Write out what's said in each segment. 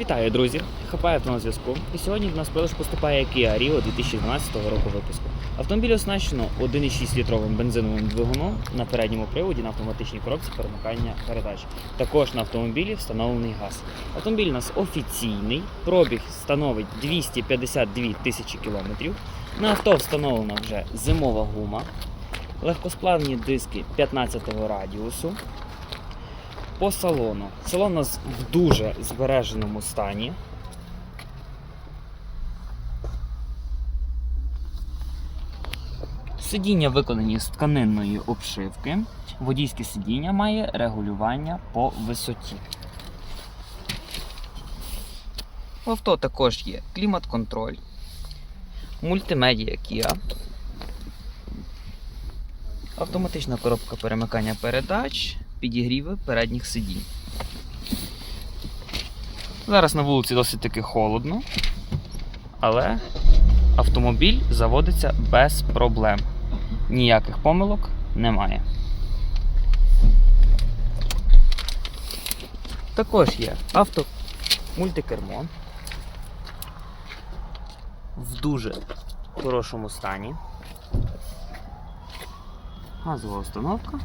Вітаю, друзі! Хапає на зв'язку. І сьогодні до нас продаж поступає Kia Rio 2012 року випуску. Автомобіль оснащено 1,6 літровим бензиновим двигуном на передньому приводі на автоматичній коробці перемикання передач. Також на автомобілі встановлений газ. Автомобіль у нас офіційний, пробіг становить 252 тисячі кілометрів. На авто встановлена вже зимова гума, легкосплавні диски 15-го радіусу. По салону. Салон у нас в дуже збереженому стані. Сидіння виконані з тканинної обшивки. Водійське сидіння має регулювання по висоті. В авто також є клімат-контроль, мультимедія Kia, автоматична коробка перемикання передач, підігріви передніх сидінь. Зараз на вулиці досить таки холодно, але автомобіль заводиться без проблем. Ніяких помилок немає. Також є авто мультикермо в дуже хорошому стані. Газова установка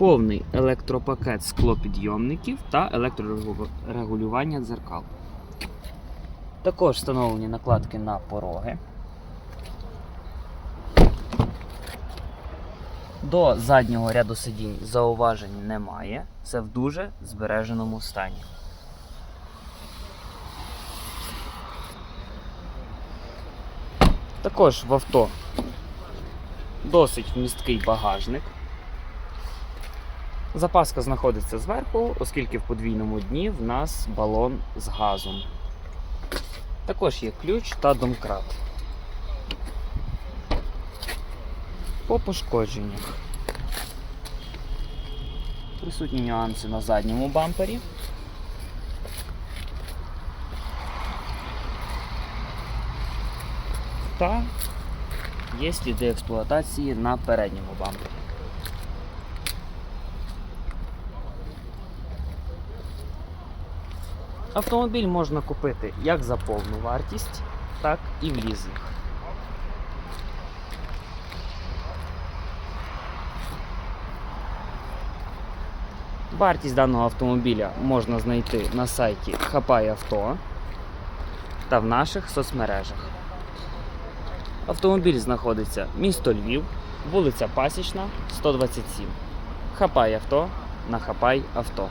повний електропакет склопідйомників та електрорегулювання дзеркал. Також встановлені накладки на пороги. До заднього ряду сидінь зауважень немає. Це в дуже збереженому стані. Також в авто досить вмісткий багажник. Запаска знаходиться зверху, оскільки в подвійному дні в нас балон з газом. Також є ключ та домкрат. По пошкодженнях. Присутні нюанси на задньому бампері. Та є сліди експлуатації на передньому бампері. Автомобіль можна купити як за повну вартість, так і в лізинг. Вартість даного автомобіля можна знайти на сайті Хапай Авто та в наших соцмережах. Автомобіль знаходиться місто Львів, вулиця Пасічна, 127. Хапай авто на Хапай авто.